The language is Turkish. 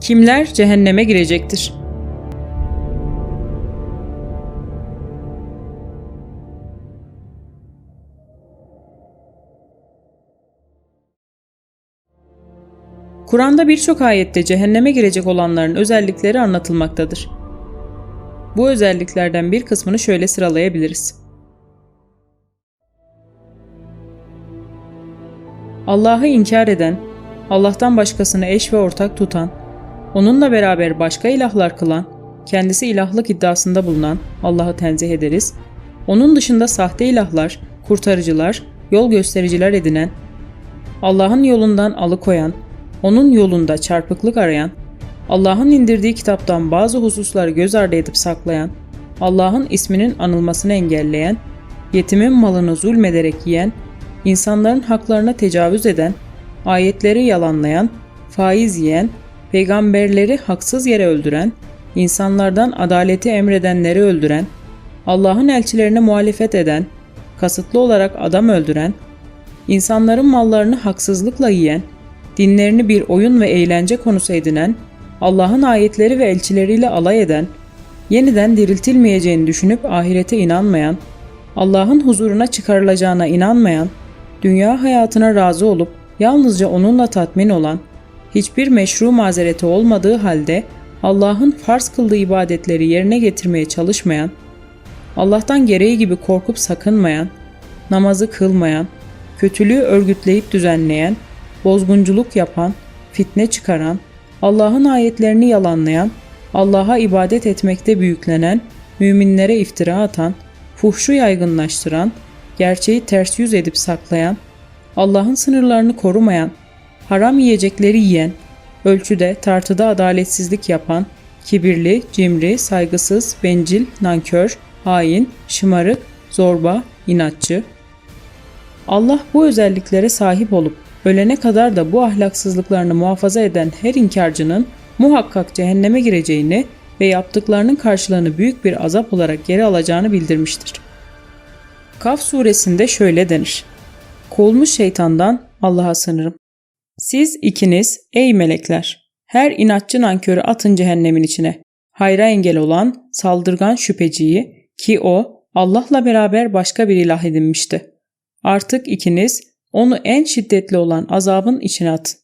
Kimler cehenneme girecektir? Kur'an'da birçok ayette cehenneme girecek olanların özellikleri anlatılmaktadır. Bu özelliklerden bir kısmını şöyle sıralayabiliriz. Allah'ı inkar eden, Allah'tan başkasını eş ve ortak tutan, onunla beraber başka ilahlar kılan, kendisi ilahlık iddiasında bulunan Allah'ı tenzih ederiz. Onun dışında sahte ilahlar, kurtarıcılar, yol göstericiler edinen, Allah'ın yolundan alıkoyan, onun yolunda çarpıklık arayan, Allah'ın indirdiği kitaptan bazı hususları göz ardı edip saklayan, Allah'ın isminin anılmasını engelleyen, yetimin malını zulmederek yiyen, insanların haklarına tecavüz eden, ayetleri yalanlayan, faiz yiyen, peygamberleri haksız yere öldüren, insanlardan adaleti emredenleri öldüren, Allah'ın elçilerine muhalefet eden, kasıtlı olarak adam öldüren, insanların mallarını haksızlıkla yiyen, dinlerini bir oyun ve eğlence konusu edinen, Allah'ın ayetleri ve elçileriyle alay eden, yeniden diriltilmeyeceğini düşünüp ahirete inanmayan, Allah'ın huzuruna çıkarılacağına inanmayan, dünya hayatına razı olup yalnızca onunla tatmin olan, hiçbir meşru mazereti olmadığı halde Allah'ın farz kıldığı ibadetleri yerine getirmeye çalışmayan, Allah'tan gereği gibi korkup sakınmayan, namazı kılmayan, kötülüğü örgütleyip düzenleyen, bozgunculuk yapan, fitne çıkaran, Allah'ın ayetlerini yalanlayan, Allah'a ibadet etmekte büyüklenen, müminlere iftira atan, fuhşu yaygınlaştıran, gerçeği ters yüz edip saklayan, Allah'ın sınırlarını korumayan, haram yiyecekleri yiyen, ölçüde, tartıda adaletsizlik yapan, kibirli, cimri, saygısız, bencil, nankör, hain, şımarık, zorba, inatçı. Allah bu özelliklere sahip olup ölene kadar da bu ahlaksızlıklarını muhafaza eden her inkarcının muhakkak cehenneme gireceğini ve yaptıklarının karşılığını büyük bir azap olarak geri alacağını bildirmiştir. Kaf suresinde şöyle denir. Kovulmuş şeytandan Allah'a sınırım. Siz ikiniz ey melekler her inatçı nankörü atın cehennemin içine. Hayra engel olan saldırgan şüpheciyi ki o Allah'la beraber başka bir ilah edinmişti. Artık ikiniz onu en şiddetli olan azabın içine atın.